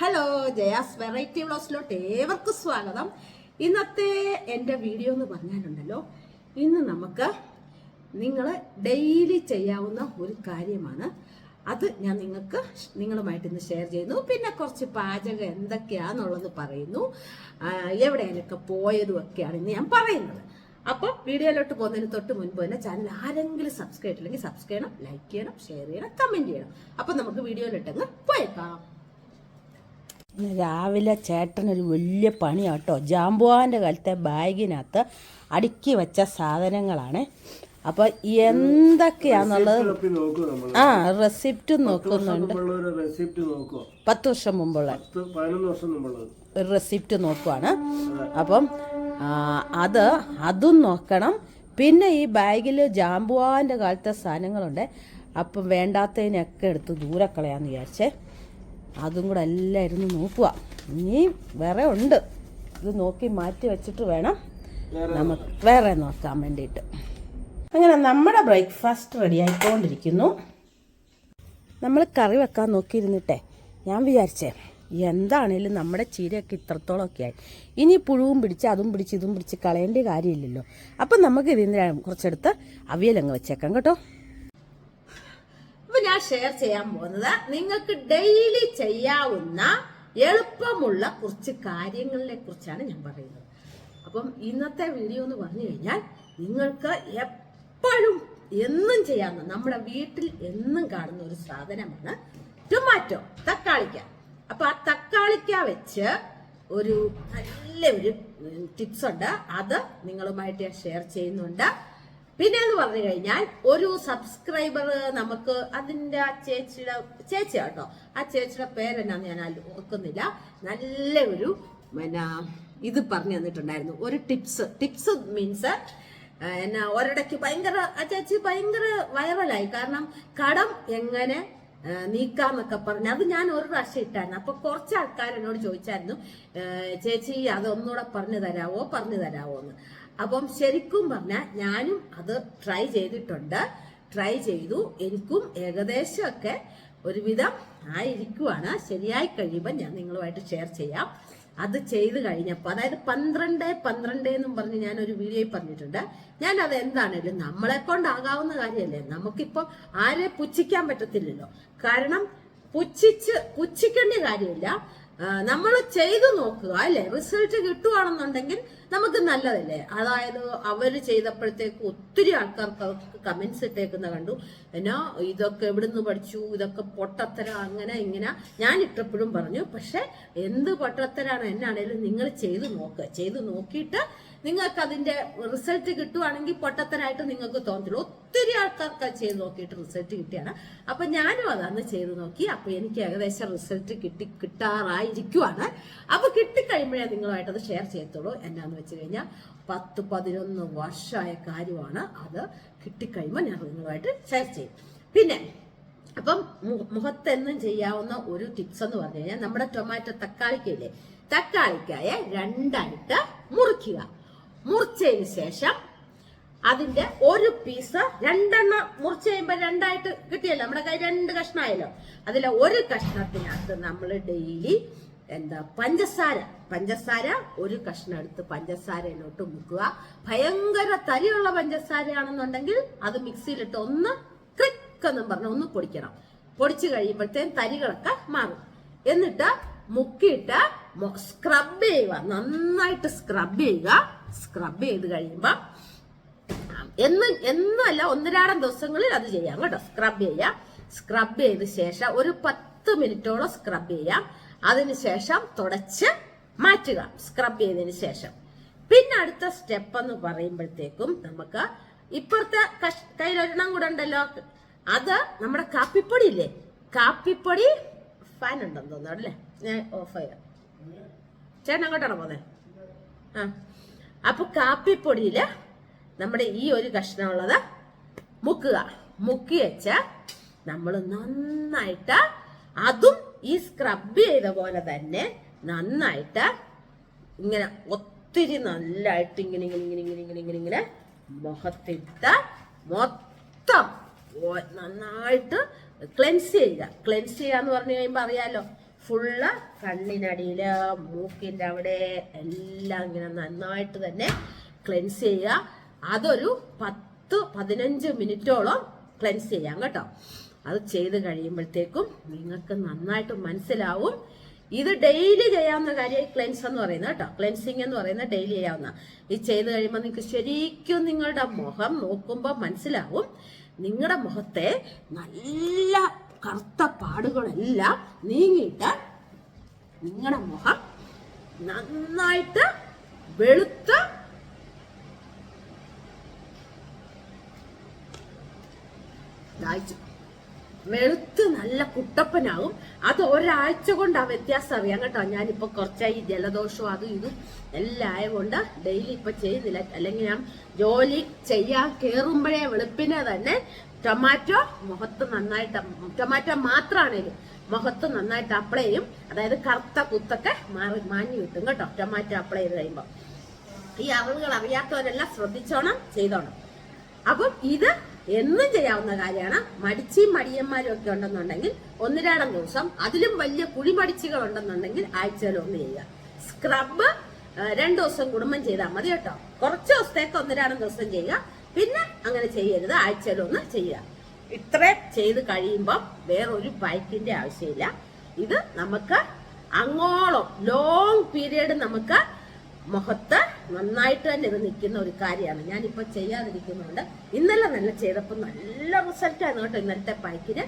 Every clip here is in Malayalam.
ഹലോ ജയാസ് വെറൈറ്റി ബ്ലോസിലോട്ട് ഏവർക്കും സ്വാഗതം. ഇന്നത്തെ എന്റെ വീഡിയോ എന്ന് പറഞ്ഞാലുണ്ടല്ലോ ഇന്ന് നമുക്ക് നിങ്ങൾ ഡെയിലി ചെയ്യാവുന്ന ഒരു കാര്യമാണ്. അത് ഞാൻ നിങ്ങൾക്ക് നിങ്ങളുമായിട്ട് ഇന്ന് ഷെയർ ചെയ്യുന്നു. പിന്നെ കുറച്ച് പാചകം എന്തൊക്കെയാന്നുള്ളത് പറയുന്നു. എവിടെയാനൊക്കെ പോയതും ഒക്കെയാണ് ഇന്ന് ഞാൻ പറയുന്നത്. അപ്പോൾ വീഡിയോയിലോട്ട് പോകുന്നതിന് തൊട്ട് മുൻപ് തന്നെ ചാനൽ ആരെങ്കിലും സബ്സ്ക്രൈബ് ചെയ്തില്ലെങ്കിൽ സബ്സ്ക്രൈബ് ചെയ്യണം ലൈക്ക് ചെയ്യണം ഷെയർ ചെയ്യണം കമന്റ് ചെയ്യണം. അപ്പോൾ നമുക്ക് വീഡിയോയിലിട്ടങ്ങ് പോയേക്കാം. രാവിലെ ചേട്ടനൊരു വലിയ പണിയാട്ടോ. ജാമ്പുവാന്റെ കാലത്തെ ബാഗിനകത്ത് അടുക്കി വെച്ച സാധനങ്ങളാണ്. അപ്പോൾ എന്തൊക്കെയാന്നുള്ളത് ആ റെസിപ്റ്റ് നോക്കുന്നുണ്ട്. പത്ത് വർഷം മുമ്പുള്ള. റെസിപ്റ്റ് നോക്കുവാണ്. അപ്പം അത് അതും നോക്കണം. പിന്നെ ഈ ബാഗിൽ ജാമ്പുവാന്റെ കാലത്തെ സാധനങ്ങളുണ്ട്. അപ്പം വേണ്ടാത്തതിനൊക്കെ എടുത്ത് ദൂരെ കളയാന്ന് വിചാരിച്ചേ. അതും കൂടെ എല്ലാം ഇരുന്ന് നോക്കുക. ഇനി വേറെ ഉണ്ട്. ഇത് നോക്കി മാറ്റി വെച്ചിട്ട് വേണം നമുക്ക് വേറെ നോക്കാൻ വേണ്ടിയിട്ട്. അങ്ങനെ നമ്മുടെ ബ്രേക്ക്ഫാസ്റ്റ് റെഡി ആയിക്കൊണ്ടിരിക്കുന്നു. നമ്മൾ കറി വെക്കാൻ നോക്കിയിരുന്നിട്ടെ ഞാൻ വിചാരിച്ചേ എന്താണേലും നമ്മുടെ ചീരയൊക്കെ ഇത്രത്തോളമൊക്കെ ആയി. ഇനി പുഴുവും പിടിച്ച് അതും പിടിച്ച് ഇതും പിടിച്ച് കളയേണ്ട കാര്യമില്ലല്ലോ. അപ്പം നമുക്ക് ഇതിന്റെ കുറച്ചെടുത്ത് അവിയലങ്ങ് വെച്ചേക്കാം കേട്ടോ. ഷെയർ ചെയ്യാൻ പോകുന്നത് നിങ്ങൾക്ക് ഡെയിലി ചെയ്യാവുന്ന എളുപ്പമുള്ള കുറച്ച് കാര്യങ്ങളെ കുറിച്ചാണ് ഞാൻ പറയുന്നത്. അപ്പം ഇന്നത്തെ വീഡിയോ എന്ന് പറഞ്ഞു കഴിഞ്ഞാൽ നിങ്ങൾക്ക് എപ്പോഴും എന്നും ചെയ്യാവുന്ന നമ്മുടെ വീട്ടിൽ എന്നും കാണുന്ന ഒരു സാധനമാണ് ടൊമാറ്റോ തക്കാളിക്ക. അപ്പൊ ആ തക്കാളിക്ക വെച്ച് ഒരു നല്ല ഒരു ടിപ്സ് ഉണ്ട്. അത് നിങ്ങളുമായിട്ട് ഞാൻ ഷെയർ ചെയ്യുന്നുണ്ട്. പിന്നെ എന്ന് പറഞ്ഞു കഴിഞ്ഞാൽ ഒരു സബ്സ്ക്രൈബർ നമുക്ക് അതിന്റെ ആ ചേച്ചിയുടെ ചേച്ചി കേട്ടോ. ആ ചേച്ചിയുടെ പേരെന്നാന്ന് ഞാൻ ഓർക്കുന്നില്ല. നല്ല ഒരു പിന്നെ ഇത് പറഞ്ഞു തന്നിട്ടുണ്ടായിരുന്നു. ഒരു ടിപ്സ് ടിപ്സ് മീൻസ് എന്നാ ഒരിടയ്ക്ക് ഭയങ്കര ആ ചേച്ചി ഭയങ്കര വൈറലായി കാരണം കടം എങ്ങനെ നീക്കാന്നൊക്കെ പറഞ്ഞു അത് ഞാൻ ഒരു പ്രാവശ്യം ഇട്ടായിരുന്നു. അപ്പൊ കുറച്ച് ആൾക്കാർ എന്നോട് ചോദിച്ചായിരുന്നു "ഏ, ചേച്ചി അതൊന്നുകൂടെ പറഞ്ഞു തരാവോ പറഞ്ഞു തരാവോ എന്ന്. അപ്പം ശരിക്കും പറഞ്ഞാൽ ഞാനും അത് ട്രൈ ചെയ്തിട്ടുണ്ട്. ട്രൈ ചെയ്തു. എനിക്കും ഏകദേശമൊക്കെ ഒരുവിധം ആയിരിക്കുവാണ്. ശരിയായി കഴിയുമ്പോൾ ഞാൻ നിങ്ങളുമായിട്ട് ഷെയർ ചെയ്യാം. അത് ചെയ്ത് കഴിഞ്ഞപ്പോൾ അതായത് പന്ത്രണ്ട് പന്ത്രണ്ട് എന്നും പറഞ്ഞ് ഞാൻ ഒരു വീഡിയോയിൽ പറഞ്ഞിട്ടുണ്ട്. ഞാൻ അത് എന്താണേലും നമ്മളെ കൊണ്ടാകാവുന്ന കാര്യമല്ലേ? നമുക്കിപ്പോൾ ആരെ പുച്ഛിക്കാൻ പറ്റത്തില്ലല്ലോ. കാരണം പുച്ഛിച്ച് പുച്ഛിക്കേണ്ട കാര്യമില്ല. നമ്മൾ ചെയ്തു നോക്കുക അല്ലെ? റിസൾട്ട് കിട്ടുവാണെന്നുണ്ടെങ്കിൽ നമുക്ക് നല്ലതല്ലേ? അതായത് അവർ ചെയ്തപ്പോഴത്തേക്ക് ഒത്തിരി ആൾക്കാർക്ക് അവർക്ക് കമന്റ്സ് ഇട്ടേക്കുന്ന കണ്ടു. എന്നാ ഇതൊക്കെ എവിടുന്ന് പഠിച്ചു? ഇതൊക്കെ പൊട്ടത്തര അങ്ങനെ ഇങ്ങനെ. ഞാൻ ഇട്ടപ്പോഴും പറഞ്ഞു പക്ഷെ എന്ത് പൊട്ടത്തരാണ്? എന്നാണേലും നിങ്ങൾ ചെയ്തു നോക്കുക ചെയ്തു നോക്കിയിട്ട് നിങ്ങൾക്ക് അതിന്റെ റിസൾട്ട് കിട്ടുവാണെങ്കിൽ പൊട്ടത്തരായിട്ട് നിങ്ങൾക്ക് തോന്നത്തില്ല. ഒത്തിരി ആൾക്കാർക്ക് അത് ചെയ്ത് നോക്കിയിട്ട് റിസൾട്ട് കിട്ടിയാണ്. അപ്പൊ ഞാനും അതാണ് ചെയ്ത് നോക്കി. അപ്പൊ എനിക്ക് ഏകദേശം റിസൾട്ട് കിട്ടി കിട്ടാറായിരിക്കുവാണ്. അപ്പൊ കിട്ടിക്കഴിയുമ്പോഴേ നിങ്ങളുമായിട്ട് അത് ഷെയർ ചെയ്യത്തുള്ളൂ. എന്നാന്ന് വെച്ച് കഴിഞ്ഞാൽ പത്ത് പതിനൊന്ന് വർഷമായ കാര്യമാണ് അത്. കിട്ടിക്കഴിയുമ്പോൾ ഞാൻ നിങ്ങളുമായിട്ട് ഷെയർ ചെയ്യും. പിന്നെ അപ്പം മുഖത്തെന്നും ചെയ്യാവുന്ന ഒരു ടിപ്സ് എന്ന് പറഞ്ഞു കഴിഞ്ഞാൽ നമ്മുടെ ടൊമാറ്റോ തക്കാളിക്കയില്ലേ? തക്കാളിക്കായ രണ്ടായിട്ട് മുറിക്കുക. മുറിച്ചതിന് ശേഷം അതിന്റെ ഒരു പീസ് രണ്ടെണ്ണം മുറിച്ച് കഴിയുമ്പോൾ രണ്ടായിട്ട് കിട്ടിയല്ലോ. നമ്മുടെ കൈ രണ്ട് കഷ്ണമായല്ലോ. അതിലെ ഒരു കഷ്ണത്തിനകത്ത് നമ്മൾ ഡെയിലി എന്താ പഞ്ചസാര. പഞ്ചസാര ഒരു കഷ്ണം എടുത്ത് പഞ്ചസാരയിലോട്ട് മുക്കുക. ഭയങ്കര തരിയുള്ള പഞ്ചസാരയാണെന്നുണ്ടെങ്കിൽ അത് മിക്സിയിലിട്ട് ഒന്ന് ക്രിക്ക് എന്നും പറഞ്ഞ് ഒന്ന് പൊടിക്കണം. പൊടിച്ചു കഴിയുമ്പോഴത്തേക്കും തരികളൊക്കെ മാറും. എന്നിട്ട് മുക്കിയിട്ട് സ്ക്രബ് ചെയ്യുക. നന്നായിട്ട് സ്ക്രബ് ചെയ്യുക. സ്ക്രബ് ചെയ്ത് കഴിയുമ്പോൾ എന്ന് എന്നല്ല ഒന്നരാടം ദിവസങ്ങളിൽ അത് ചെയ്യാം കേട്ടോ. സ്ക്രബ് ചെയ്യാം. സ്ക്രബ് ചെയ്ത ശേഷം ഒരു പത്ത് മിനിറ്റോളം സ്ക്രബ് ചെയ്യാം. അതിനുശേഷം തുടച്ച് മാറ്റുക. സ്ക്രബ് ചെയ്തതിന് ശേഷം. പിന്നെ അടുത്ത സ്റ്റെപ്പ് എന്ന് പറയുമ്പോഴത്തേക്കും നമുക്ക് ഇപ്പുറത്തെ കയ്യിലൊരെണ്ണം കൂടെ ഉണ്ടല്ലോ. അത് നമ്മുടെ കാപ്പിപ്പൊടി ഇല്ലേ? കാപ്പിപ്പൊടി ഫാൻ ഉണ്ടെന്ന് തോന്നുന്നു അല്ലേ? ഞാൻ ഓഫ് ചെയ്യാം ചേട്ടൻ അങ്ങോട്ടാണോ പോന്നെ? ആ. അപ്പൊ കാപ്പിപ്പൊടിയിൽ നമ്മുടെ ഈ ഒരു കഷ്ണമുള്ളത് മുക്കുക. മുക്കി വെച്ച നമ്മൾ നന്നായിട്ട് അതും ഈ സ്ക്രബ് ചെയ്ത പോലെ തന്നെ നന്നായിട്ട് ഇങ്ങനെ ഒത്തിരി നല്ലായിട്ട് ഇങ്ങനെ ഇങ്ങനെ ഇങ്ങനെ ഇങ്ങനെ ഇങ്ങനെ ഇങ്ങനെ ഇങ്ങനെ മുഖത്തിട്ട് മൊത്തം നന്നായിട്ട് ക്ലെൻസ് ചെയ്യുക. ക്ലെൻസ് ചെയ്യുക എന്ന് പറഞ്ഞു കഴിയുമ്പോൾ അറിയാലോ ഫുള്ള് കണ്ണിനടിയിൽ മൂക്കിന്റെ അവിടെ എല്ലാം ഇങ്ങനെ നന്നായിട്ട് തന്നെ ക്ലെൻസ് ചെയ്യുക. അതൊരു പത്ത് പതിനഞ്ച് മിനിറ്റോളം ക്ലെൻസ് ചെയ്യാം കേട്ടോ. അത് ചെയ്ത് കഴിയുമ്പോഴത്തേക്കും നിങ്ങൾക്ക് നന്നായിട്ട് മനസ്സിലാവും. ഇത് ഡെയിലി ചെയ്യാവുന്ന കാര്യം ക്ലെൻസ് എന്ന് പറയുന്നത് കേട്ടോ. ക്ലെൻസിങ് എന്ന് പറയുന്നത് ഡെയിലി ചെയ്യാവുന്ന. ഇത് ചെയ്ത് കഴിയുമ്പോൾ നിങ്ങൾക്ക് ശരിക്കും നിങ്ങളുടെ മുഖം നോക്കുമ്പോൾ മനസ്സിലാവും. നിങ്ങളുടെ മുഖത്തെ നല്ല കറുത്ത പാടുകളെല്ലാം നീങ്ങിയിട്ട് നിങ്ങളുടെ മുഖം നന്നായിട്ട് വെളുത്ത വെളുത്ത് നല്ല കുട്ടപ്പനാകും. അത് ഒരാഴ്ച കൊണ്ട് ആ വ്യത്യാസം അറിയാം കേട്ടോ. ഞാനിപ്പൊ കുറച്ചായി ജലദോഷവും അതും ഇതും എല്ലാം ആയതുകൊണ്ട് ഡെയിലി ഇപ്പൊ ചെയ്യുന്നില്ല. അല്ലെങ്കിൽ ഞാൻ ജോലി ചെയ്യാൻ കേറുമ്പോഴേ വെളുപ്പിനെ തന്നെ ടൊമാറ്റോ മുഖത്ത് നന്നായിട്ട് ടൊമാറ്റോ മാത്രമാണേലും മുഖത്ത് നന്നായിട്ട് അപ്ലൈ ചെയ്യും അതായത് കറുത്ത കുത്തൊക്കെ മാറി മാഞ്ഞു കിട്ടും കേട്ടോ ടൊമാറ്റോ അപ്ലൈ ചെയ്ത് കഴിയുമ്പോൾ ഈ അറിവുകൾ അറിയാത്തവരെല്ലാം ശ്രദ്ധിച്ചോണം ചെയ്തോണം. അപ്പം ഇത് എന്നും ചെയ്യാവുന്ന കാര്യമാണ്. മടിച്ചിയും മടിയന്മാരും ഒക്കെ ഉണ്ടെന്നുണ്ടെങ്കിൽ ഒന്നിരാടം ദിവസം അതിലും വലിയ കുഴിമടിച്ചുകൾ ഉണ്ടെന്നുണ്ടെങ്കിൽ ആഴ്ചയിൽ ഒന്ന് ചെയ്യുക. സ്ക്രബ് രണ്ടു ദിവസം കുടുംബം ചെയ്താൽ മതി കേട്ടോ. കുറച്ച് ദിവസത്തേക്ക് ഒന്നിരാടം ദിവസം ചെയ്യുക. പിന്നെ അങ്ങനെ ചെയ്യരുത്. ആഴ്ചയിലൊന്ന് ചെയ്യുക. ഇത്രയും ചെയ്ത് കഴിയുമ്പോൾ വേറൊരു ബൈക്കിന്റെ ആവശ്യമില്ല. ഇത് നമുക്ക് അങ്ങോളം ലോങ് പീരീഡ് നമുക്ക് മുഖത്ത് നന്നായിട്ട് തന്നെ ഇത് നിൽക്കുന്ന ഒരു കാര്യമാണ്. ഞാനിപ്പോ ചെയ്യാതിരിക്കുന്നുണ്ട് ഇന്നലെ നല്ല ചെയ്തപ്പോൾ നല്ല റിസൾട്ടായിരുന്നു കേട്ടോ ഇന്നലത്തെ പൈക്കിന്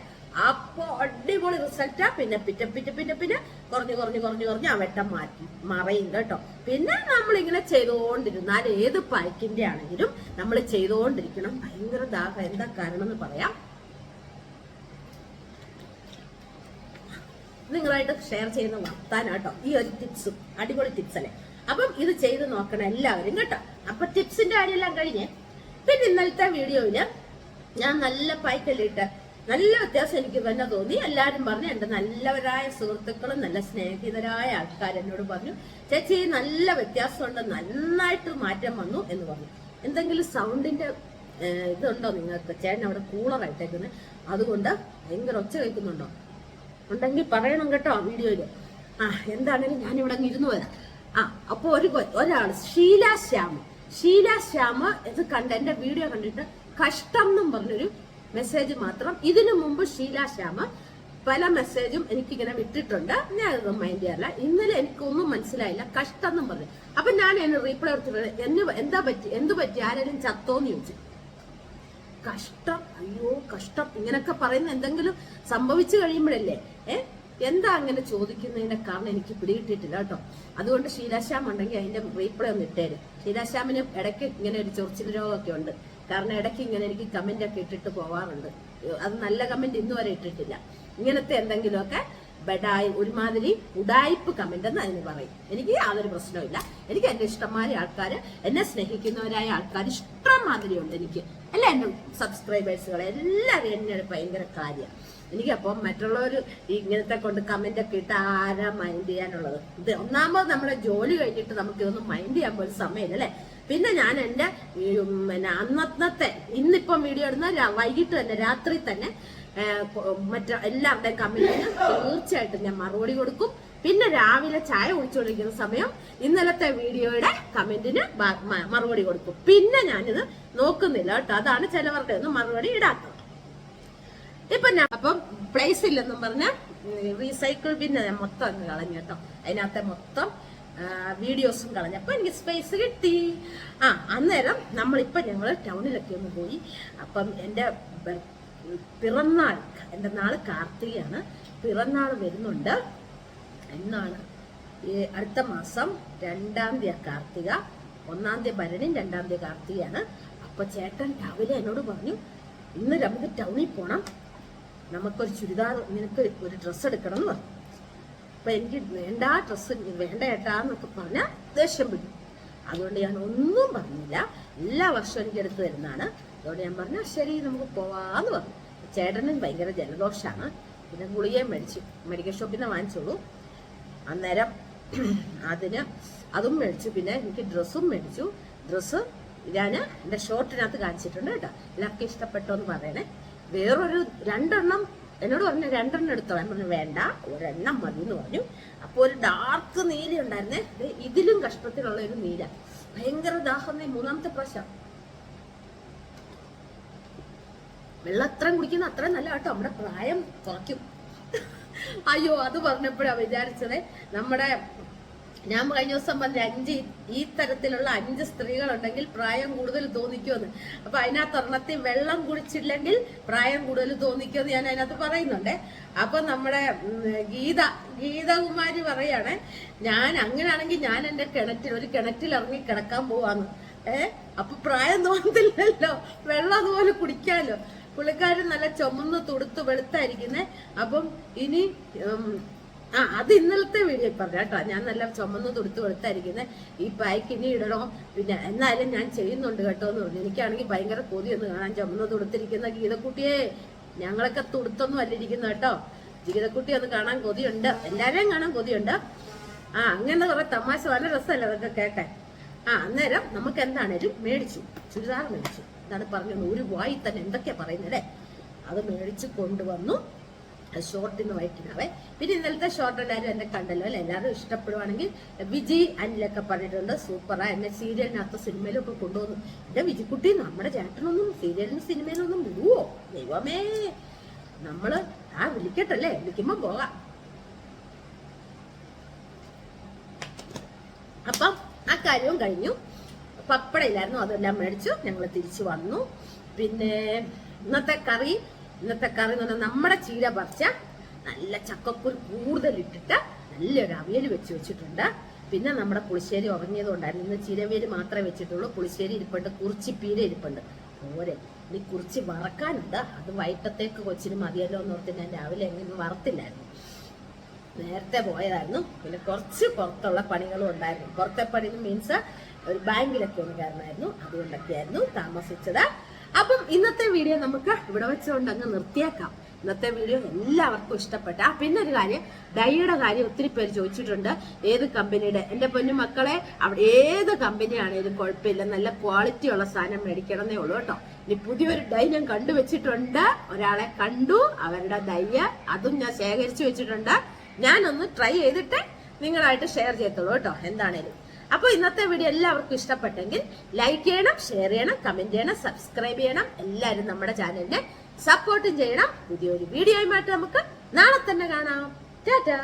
അപ്പോ അടിപൊളി റിസൾട്ടാ പിന്നെ പിറ്റ പിറ്റ പിന്നെ പിന്നെ കുറഞ്ഞു കുറഞ്ഞു കുറഞ്ഞു കുറഞ്ഞ് ആ വെട്ടം മാറ്റി. മറയും കേട്ടോ. പിന്നെ നമ്മളിങ്ങനെ ചെയ്തുകൊണ്ടിരുന്നാൽ ഏത് പൈക്കിന്റെ ആണെങ്കിലും നമ്മൾ ചെയ്തുകൊണ്ടിരിക്കണം. ഭയങ്കര ദാഹം. എന്താ കാരണം എന്ന് പറയാം. നിങ്ങളായിട്ട് ഷെയർ ചെയ്യുന്ന വർത്താനാട്ടോ ഈ ഒരു ടിപ്സും അടിപൊളി ടിപ്സ് അല്ലേ? അപ്പം ഇത് ചെയ്ത് നോക്കണം എല്ലാവരും കേട്ടോ. അപ്പൊ ടിപ്സിന്റെ കാര്യമെല്ലാം കഴിഞ്ഞ് പിന്നെ ഇന്നലത്തെ വീഡിയോയിൽ ഞാൻ നല്ല പൈക്കല്ലിട്ട് നല്ല വ്യത്യാസം എനിക്ക് തന്നെ തോന്നി. എല്ലാവരും പറഞ്ഞു എന്റെ നല്ലവരായ സുഹൃത്തുക്കളും നല്ല സ്നേഹിതരായ ആൾക്കാർ എന്നോട് പറഞ്ഞു ചേച്ചി നല്ല വ്യത്യാസമുണ്ട് നന്നായിട്ട് മാറ്റം വന്നു എന്ന് പറഞ്ഞു. എന്തെങ്കിലും സൗണ്ടിന്റെ ഇതുണ്ടോ നിങ്ങൾക്ക്? ചേട്ടൻ അവിടെ കൂളറായിട്ടേക്കുന്നത് അതുകൊണ്ട് ഭയങ്കര ഒച്ച കേൾക്കുന്നുണ്ടോ? ഉണ്ടെങ്കിൽ പറയണം കേട്ടോ വീഡിയോയിൽ. ആ എന്താണെങ്കിലും ഞാൻ ഇവിടെ ഇരുന്ന് വരാം. ആ അപ്പൊ ഒരു ഒരാൾ ഷീല ശ്യാമ. ഷീല ശ്യാമ ഇത് കണ്ട എന്റെ വീഡിയോ കണ്ടിട്ട് കഷ്ടം എന്നും പറഞ്ഞൊരു മെസ്സേജ് മാത്രം. ഇതിനു മുമ്പ് ഷീല ശ്യാമ പല മെസ്സേജും എനിക്കിങ്ങനെ വിട്ടിട്ടുണ്ട്. ഞാൻ അതൊന്നും മൈൻഡ് ചെയ്യാറില്ല. ഇന്നലെ എനിക്കൊന്നും മനസ്സിലായില്ല. കഷ്ടമെന്നും പറഞ്ഞു. അപ്പൊ ഞാൻ എന്നെ റീപ്ലൈ എടുത്തിട്ട് എന്നെ എന്താ പറ്റി? എന്ത് പറ്റി? ആരെങ്കിലും ചത്തോന്ന് ചോദിച്ചു. കഷ്ടം. അയ്യോ കഷ്ടം. ഇങ്ങനൊക്കെ പറയുന്ന എന്തെങ്കിലും സംഭവിച്ചു കഴിയുമ്പോഴല്ലേ? ഏ? എന്താ അങ്ങനെ ചോദിക്കുന്നതിന്റെ കാരണം എനിക്ക് പിടികിട്ടിട്ടില്ല കേട്ടോ. അതുകൊണ്ട് ശീലാശ്യാം ഉണ്ടെങ്കിൽ അതിന്റെ റീപ്ലൈ ഒന്ന് ഇട്ടേര്. ശീലാശ്യാമിന് ഇടയ്ക്ക് ഇങ്ങനെ ഒരു ചൊറിച്ചിൽ രോഗമൊക്കെ ഉണ്ട്. കാരണം ഇടയ്ക്ക് ഇങ്ങനെ എനിക്ക് കമന്റ് ഒക്കെ ഇട്ടിട്ട് പോവാറുണ്ട്. അത് നല്ല കമന്റ് ഇന്നു വരെ ഇട്ടിട്ടില്ല. ഇങ്ങനത്തെ എന്തെങ്കിലുമൊക്കെ ബെഡായി ഒരുമാതിരി ഉടായ്പ് കമന്റ് എന്ന് അതിന് പറയും. എനിക്ക് യാതൊരു പ്രശ്നമില്ല എനിക്ക് എന്റെ ഇഷ്ടമായ ആൾക്കാർ എന്നെ സ്നേഹിക്കുന്നവരായ ആൾക്കാർ ഇഷ്ടം മാതിരി ഉണ്ട് എനിക്ക്. അല്ല എന്റെ സബ്സ്ക്രൈബേഴ്സുകളെ എല്ലാവരും എന്നെ ഭയങ്കര കാര്യമാണ് എനിക്കപ്പം മറ്റുള്ളവർ ഇങ്ങനത്തെ കൊണ്ട് കമന്റ് ഒക്കെ ഇട്ട് ആരാ മൈൻഡ് ചെയ്യാനുള്ളത്? ഇത് ഒന്നാമത് നമ്മുടെ ജോലി കഴിഞ്ഞിട്ട് നമുക്ക് ഇതൊന്നും മൈൻഡ് ചെയ്യാൻ പോലും സമയമില്ല അല്ലേ? പിന്നെ ഞാൻ ഉം, പിന്നെ അന്നത്തെ ഇന്നിപ്പം വീഡിയോ ഇടുന്ന വൈകിട്ട് തന്നെ രാത്രി തന്നെ മറ്റേ എല്ലാവരുടെയും കമ്മിറ്റിന് തീർച്ചയായിട്ടും ഞാൻ മറുപടി കൊടുക്കും. പിന്നെ രാവിലെ ചായ കുടിച്ചുകൊണ്ടിരിക്കുന്ന സമയം ഇന്നലത്തെ വീഡിയോയുടെ കമന്റിന് മറുപടി കൊടുക്കും. പിന്നെ ഞാനിത് നോക്കുന്നില്ല കേട്ടോ. അതാണ് ചിലവരുടെ ഒന്നും മറുപടി ഇടാത്തത്. ഇപ്പൊ ഞാൻ അപ്പം പ്ലേസ് ഇല്ലെന്നും പറഞ്ഞ റീസൈക്കിൾ പിന്നെ മൊത്തം അങ്ങ് കളഞ്ഞു കേട്ടോ. അതിനകത്തെ മൊത്തം വീഡിയോസും കളഞ്ഞു. അപ്പൊ എനിക്ക് സ്പേസ് കിട്ടി. ആ അന്നേരം നമ്മളിപ്പോൾ ഞങ്ങൾ ടൗണിലൊക്കെ ഒന്ന് പോയി. അപ്പം എന്റെ പിറന്നാൾ എന്റെ നാൾ കാർത്തികയാണ്. പിറന്നാൾ വരുന്നുണ്ട്. എന്നാണ്? ഈ അടുത്ത മാസം രണ്ടാം തീയതി കാർത്തിക ഒന്നാം തീയതി ഭരണി രണ്ടാം തീയതി കാർത്തികയാണ്. അപ്പൊ ചേട്ടൻ രാവിലെ എന്നോട് പറഞ്ഞു ഇന്ന് നമുക്ക് ടൗണിൽ പോണം. നമുക്കൊരു ചുരിദാർ നിനക്ക് ഒരു ഡ്രസ്സ് എടുക്കണം എന്ന് പറഞ്ഞു. അപ്പൊ എനിക്ക് വേണ്ട ഡ്രസ്സ് വേണ്ട ഏട്ടാ എന്നൊക്കെ പറഞ്ഞാൽ ദേഷ്യം പിടിക്കും അതുകൊണ്ട് ഞാൻ ഒന്നും പറഞ്ഞില്ല. എല്ലാ വർഷവും എനിക്ക് എടുത്തു തരുന്നതാണ്. അതുകൊണ്ട് ഞാൻ പറഞ്ഞു ശരി നമുക്ക് പോവാന്ന് പറഞ്ഞു. ചേട്ടനും ഭയങ്കര ജലദോഷമാണ് പിന്നെ ഗുളികയും മേടിച്ചു മെഡിക്കൽ ഷോപ്പിൽ നിന്ന് വാങ്ങിച്ചോളൂ. അന്നേരം അതിന് അതും മേടിച്ചു. പിന്നെ എനിക്ക് ഡ്രസ്സും മേടിച്ചു. ഡ്രസ്സ് ഞാൻ എന്റെ ഷോർട്ടിനകത്ത് കാണിച്ചിട്ടുണ്ട് കേട്ടോ. എല്ലാവർക്കും ഇഷ്ടപ്പെട്ടോ എന്ന് പറയണേ. വേറൊരു രണ്ടെണ്ണം എന്നോട് പറഞ്ഞു രണ്ടെണ്ണം എടുത്തോ. ഞാൻ പറഞ്ഞു വേണ്ട ഒരെണ്ണം മതി എന്ന് പറഞ്ഞു. അപ്പോൾ ഒരു ഡാർക്ക് നീല ഉണ്ടായിരുന്നേ ഇതിലും കഷ്ടത്തിലുള്ള ഒരു നീല. ഭയങ്കര ദാഹം ദേ മൂന്നാമത്തെ പ്രാവശ്യം. വെള്ളം അത്രയും കുടിക്കുന്ന അത്രയും നല്ല കേട്ടോ നമ്മുടെ പ്രായം കുറയ്ക്കും. അയ്യോ അത് പറഞ്ഞപ്പോഴാ വിചാരിച്ചത് നമ്മുടെ ഞാൻ കഴിഞ്ഞ ദിവസം പറഞ്ഞ അഞ്ച് ഈ തരത്തിലുള്ള അഞ്ച് സ്ത്രീകളുണ്ടെങ്കിൽ പ്രായം കൂടുതൽ തോന്നിക്കുമെന്ന്. അപ്പൊ അതിനകത്ത് ഒരെണ്ണത്തിൽ വെള്ളം കുടിച്ചില്ലെങ്കിൽ പ്രായം കൂടുതൽ തോന്നിക്കുമെന്ന് ഞാൻ അതിനകത്ത് പറയുന്നുണ്ട്. അപ്പൊ നമ്മുടെ ഗീത ഗീതകുമാരി പറയാണ് ഞാൻ അങ്ങനെയാണെങ്കിൽ ഞാൻ എന്റെ കിണറ്റിൽ ഒരു കിണറ്റിൽ ഇറങ്ങി കിടക്കാൻ പോവാന്ന്. ഏ? അപ്പൊ പ്രായം തോന്നത്തില്ലല്ലോ. വെള്ളം അതുപോലെ കുടിക്കാലോ. പുള്ളിക്കാരൻ നല്ല ചുമന്ന് തുടുത്ത് വെളുത്തായിരിക്കുന്നേ. അപ്പം ഇനി ആ അത് ഇന്നലത്തെ വീഡിയോ പറഞ്ഞ കേട്ടോ. ഞാൻ നല്ല ചുമന്ന് തുടുത്ത് കൊടുത്തായിരിക്കുന്നത് ഈ പായ്ക്ക് ഇനി ഇടണോ. പിന്നെ എന്നാലും ഞാൻ ചെയ്യുന്നുണ്ട് കേട്ടോ എന്ന് പറഞ്ഞു. എനിക്കാണെങ്കിൽ ഭയങ്കര കൊതിയൊന്ന് കാണാൻ ചുമന്ന് തുടുത്തിരിക്കുന്ന ഗീതക്കുട്ടിയെ. ഞങ്ങളൊക്കെ തുടുത്തൊന്നും അല്ലിരിക്കുന്നു കേട്ടോ. ഗീതക്കുട്ടി ഒന്ന് കാണാൻ കൊതിയുണ്ട്. എല്ലാവരെയും കാണാൻ കൊതിയുണ്ട്. ആ അങ്ങനെ കുറെ തമാശ വളരെ രസമല്ലേ അതൊക്കെ കേൾക്കാൻ ആ അന്നേരം നമുക്ക് എന്താണേലും മേടിച്ചു ചുരിദാർ മേടിച്ചു. എന്താണ് പറഞ്ഞത്. ഒരു വായി തന്നെ എന്തൊക്കെയാ പറയുന്നത് അല്ലേ അത് മേടിച്ച് കൊണ്ടുവന്നു. ഷോർട്ടിന് വായിക്കുന്നവേ. പിന്നെ ഇന്നലത്തെ ഷോർട്ട് എല്ലാവരും എന്നെ കണ്ടല്ലോ അല്ലെ? എല്ലാവരും ഇഷ്ടപ്പെടുവാണെങ്കിൽ വിജി അനിലൊക്കെ പറഞ്ഞിട്ടുണ്ട്. സൂപ്പറാ എന്നെ സീരിയലിനകത്ത് സിനിമയിലും ഒക്കെ കൊണ്ടുവന്നു എന്റെ വിജിക്കുട്ടി നമ്മുടെ ചേട്ടനൊന്നും സീരിയലിനും സിനിമയിലൊന്നും വിടുവോ? ദൈവമേ. നമ്മൾ ആ വിളിക്കട്ടല്ലേ? വിളിക്കുമ്പോ പോകാം. അപ്പം ആ കാര്യവും കഴിഞ്ഞു. പപ്പടയിലായിരുന്നു അതെല്ലാം മേടിച്ചു. ഞങ്ങൾ തിരിച്ചു വന്നു. പിന്നെ ഇന്നത്തെ കറി ഇന്നത്തെ കറി എന്ന് പറഞ്ഞാൽ നമ്മുടെ ചീര പറിച്ച നല്ല ചക്കക്കുരു കൂടുതൽ ഇട്ടിട്ട് നല്ലൊരു അവിയൽ വെച്ച് വെച്ചിട്ടുണ്ട്. പിന്നെ നമ്മുടെ പുളിശ്ശേരി ഉറങ്ങിയത് കൊണ്ടായിരുന്നു ഇന്ന് ചീരവേൽ മാത്രമേ വെച്ചിട്ടുള്ളൂ. പുളിശ്ശേരി ഇരിപ്പുണ്ട് കുറിച്ചിപ്പീര ഇരിപ്പുണ്ട്. പോരെ ഇനി കുറിച്ച് വറക്കാനുണ്ട്. അത് വൈകിട്ടത്തേക്ക് കൊച്ചിന് മതിയല്ലോ എന്ന് ഓർത്ത് ഞാൻ രാവിലെ എങ്ങനെ വറുത്തില്ലായിരുന്നു. നേരത്തെ പോയതായിരുന്നു. പിന്നെ കുറച്ച് പുറത്തുള്ള പണികളും ഉണ്ടായിരുന്നു. പുറത്തെ പണി മീൻസ് ഒരു ബാങ്കിലൊക്കെ ഒന്ന് കയറണമായിരുന്നു. അതുകൊണ്ടൊക്കെയായിരുന്നു താമസിച്ചത്. അപ്പം ഇന്നത്തെ വീഡിയോ നമുക്ക് ഇവിടെ വെച്ചുകൊണ്ട് അങ്ങ് നിർത്തിയേക്കാം. ഇന്നത്തെ വീഡിയോ എല്ലാവർക്കും ഇഷ്ടപ്പെട്ട ആ പിന്നെ ഒരു കാര്യം ഡൈയുടെ കാര്യം ഒത്തിരി പേര് ചോദിച്ചിട്ടുണ്ട്. ഏത് കമ്പനിയുടെ എന്റെ പൊന്നു മക്കളെ അവിടെ ഏത് കമ്പനി ആണെങ്കിലും കുഴപ്പമില്ല നല്ല ക്വാളിറ്റി ഉള്ള സാധനം മേടിക്കണമെന്നേ ഉള്ളൂ കേട്ടോ. ഇനി പുതിയൊരു ഡൈ ഞാൻ കണ്ടുവച്ചിട്ടുണ്ട്. ഒരാളെ കണ്ടു അവരുടെ ഡൈയ അതും ഞാൻ ശേഖരിച്ചു വെച്ചിട്ടുണ്ട്. ഞാനൊന്ന് ട്രൈ ചെയ്തിട്ട് നിങ്ങളായിട്ട് ഷെയർ ചെയ്യത്തുള്ളൂ കേട്ടോ. എന്താണേലും. അപ്പൊ ഇന്നത്തെ വീഡിയോ എല്ലാവർക്കും ഇഷ്ടപ്പെട്ടെങ്കിൽ ലൈക്ക് ചെയ്യണം ഷെയർ ചെയ്യണം കമന്റ് ചെയ്യണം സബ്സ്ക്രൈബ് ചെയ്യണം. എല്ലാവരും നമ്മുടെ ചാനലിനെ സപ്പോർട്ടും ചെയ്യണം. പുതിയൊരു വീഡിയോ ആയിട്ട് നമുക്ക് നാളെ തന്നെ കാണാം. ടാറ്റാ.